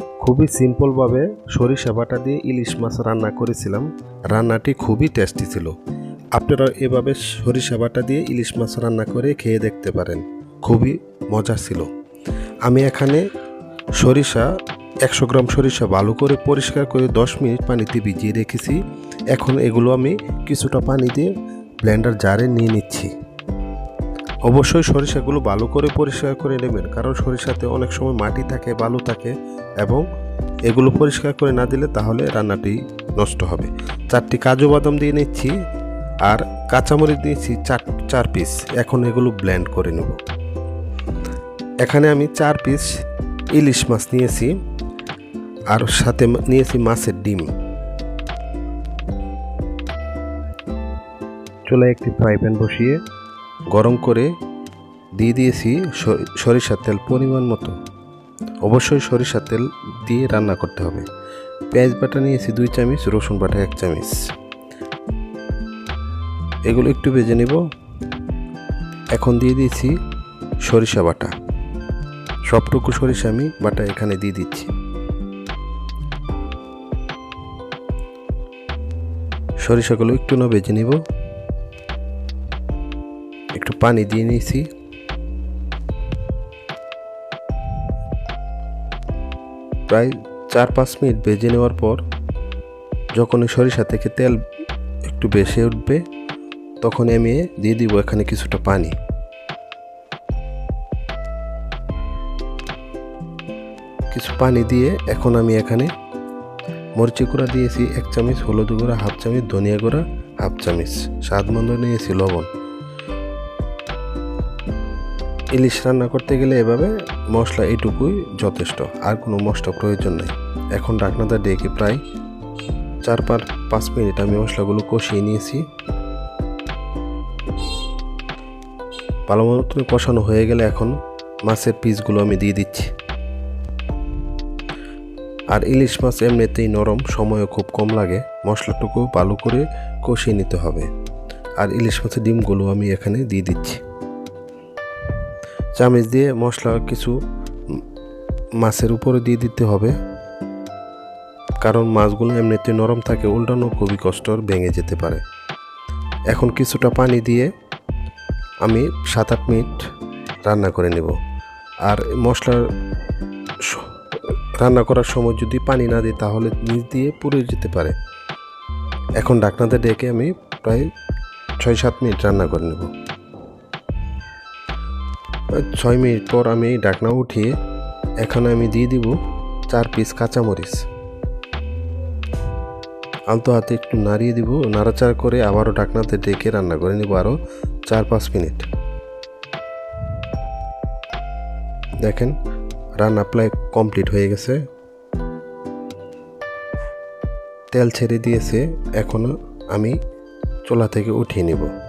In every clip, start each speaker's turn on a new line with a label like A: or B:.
A: খুবই সিম্পলভাবে সরিষা বাটা দিয়ে ইলিশ মাছ রান্না করেছিলাম। রান্নাটি খুবই টেস্টি ছিল। আপনারা এভাবে সরিষা বাটা দিয়ে ইলিশ মাছ রান্না করে খেয়ে দেখতে পারেন। খুবই মজা ছিল। আমি এখানে সরিষা, একশো গ্রাম সরিষা ভালো করে পরিষ্কার করে দশ মিনিট পানিতে ভিজিয়ে রেখেছি। এখন এগুলো আমি কিছুটা পানি দিয়ে ব্লেন্ডার জারে নিয়ে নিচ্ছি। অবশ্যই সরিষাগুলো ভালো করে পরিষ্কার করে নেবেন, কারণ সরিষাতে অনেক সময় মাটি থাকে, বালু থাকে এবং এগুলো পরিষ্কার করে না দিলে তাহলে রান্নাটি নষ্ট হবে। চারটি কাজু বাদাম দিয়ে নিচ্ছি আর কাঁচামরিচ দিয়েছি চার চার পিস এখন এগুলো ব্লেন্ড করে নেব। এখানে আমি চার পিস ইলিশ মাছ নিয়েছি আর সাথে নিয়েছি মাছের ডিম। চুলায় একটি ফ্রাই প্যান বসিয়ে গরম করে দিয়ে দিয়েছি সরিষার তেল পরিমাণ মতো। অবশ্যই সরিষার তেল দিয়ে রান্না করতে হবে। পেঁয়াজ বাটা নিয়েছি দুই চামচ, রসুন বাটা এক চামচ। এগুলো একটু ভেজে নেব। এখন দিয়ে দিয়েছি সরিষা বাটা। সবটুকু সরিষা আমি বাটা এখানে দিয়ে দিচ্ছি। সরিষাগুলো একটু না ভেজে নিব। একটু পানি দিয়ে নিয়েছি। প্রায় চার পাঁচ মিনিট ভেজে নেওয়ার পর যখন সরিষা থেকে তেল একটু বেশি উঠবে তখন আমি দিয়ে দিব এখানে কিছুটা পানি। কিছু পানি দিয়ে এখন আমি এখানে মরিচি গুঁড়া দিয়েছি, এক চামচ হলুদ গুঁড়া, হাফ চামচ ধনিয়া গুঁড়া, হাফ চামচ স্বাদ মন্দ নিয়েছি লবণ। ইলিশ রান্না করতে গেলে এভাবে মশলা এইটুকুই যথেষ্ট, আর কোনো মশলা প্রয়োজন নেই। এখন ডাকনাটা ডেকে প্রায় চার পাঁচ পাঁচ মিনিট আমি মশলাগুলো কষিয়ে নিয়েছি। ভালো মতো কষানো হয়ে গেলে এখন মাছের পিসগুলো আমি দিয়ে দিচ্ছি। আর ইলিশ মাছ এমনিতেই নরম, সময়ও খুব কম লাগে, মশলাটুকু ভালো করে কষিয়ে নিতে হবে। আর ইলিশ মাছের ডিমগুলো আমি এখানে দিয়ে দিচ্ছি। চামচ দিয়ে মশলা কিছু মাছের উপরে দিয়ে দিতে হবে। কারণ মাছগুলো এমনিতে নরম থাকে, উল্টানো খুবই কষ্ট ভেঙে যেতে পারে। এখন কিছুটা পানি দিয়ে আমি সাত আট মিনিট রান্না করে নেব। আর মশলার রান্না করার সময় যদি পানি না দিই, তাহলে নিচ দিয়ে পুড়ে যেতে পারে। এখন ডাকনাতে ডেকে আমি প্রায় ছয় সাত মিনিট রান্না করে নেব। ছয় মিনিট পর আমি ডাকনা উঠিয়ে এখানে আমি দিয়ে দিব চার পিস কাঁচামরিচ। আলতো হাতে একটু নাড়িয়ে দিব, নাড়াচাড়া করে আবারও ডাকনাতে ডেকে রান্না করে নেব আরও চার পাঁচ মিনিট। দেখেন, রান্না প্রায় কমপ্লিট হয়ে গেছে। তেল ছেড়ে দিয়েছে এখনও আমি চোলা থেকে উঠিয়ে নেব।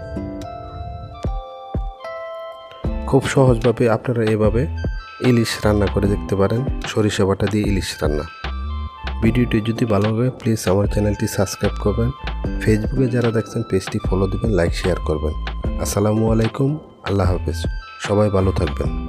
A: খুব সহজভাবে আপনারা এভাবে ইলিশ রান্না করে দেখতে পারেন। সরিষা বাটা দিয়ে ইলিশ রান্না। ভিডিওটি যদি ভালো লাগে প্লিজ আমার চ্যানেলটি সাবস্ক্রাইব করবেন। ফেসবুকে যারা দেখছেন পেজটি ফলো দেবেন লাইক শেয়ার করবেন। আসসালামু আলাইকুম, আল্লাহ হাফেজ। সবাই ভালো থাকবেন।